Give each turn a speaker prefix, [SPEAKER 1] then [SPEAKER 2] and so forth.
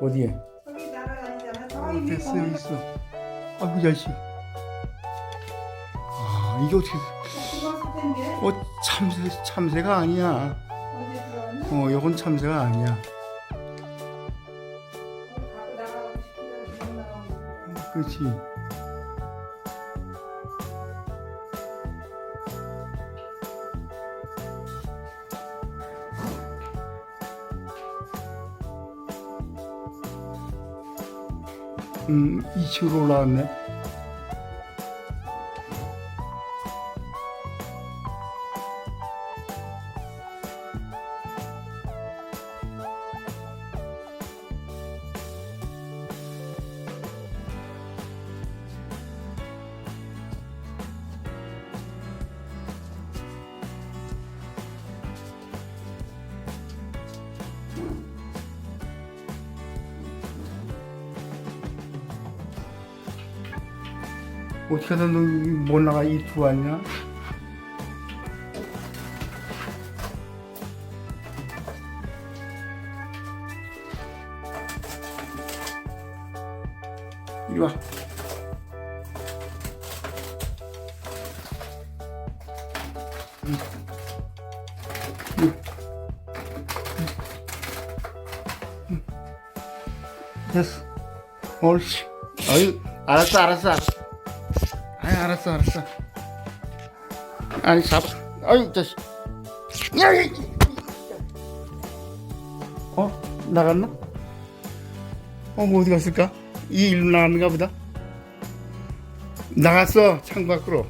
[SPEAKER 1] 어디에?
[SPEAKER 2] 저기 날아다니잖아. 저기 밑에
[SPEAKER 1] 됐어 여기 있어. 아이고 자식. 아 이게 어떻게?
[SPEAKER 2] 죽었을 텐데.
[SPEAKER 1] 어 참새 참새가 아니야.
[SPEAKER 2] 어제 들어왔나?
[SPEAKER 1] 어 이건 참새가 아니야.
[SPEAKER 2] 거기 갖고 나가고 싶은데 못 나가고.
[SPEAKER 1] 그렇지. 음, 2층으로 올라왔네. 어떻게 하다 너못 나가 이 들어왔냐? 이리 와. 됐어. 옳지. 아유, 알았어, 알았어, 알았어. 아이 알았어 알았어. 아니 잡아. 아유 자식 야이 어? 나갔나? 어뭐 어디 갔을까? 이 일로 나갔는가 보다. 나갔어 창 밖으로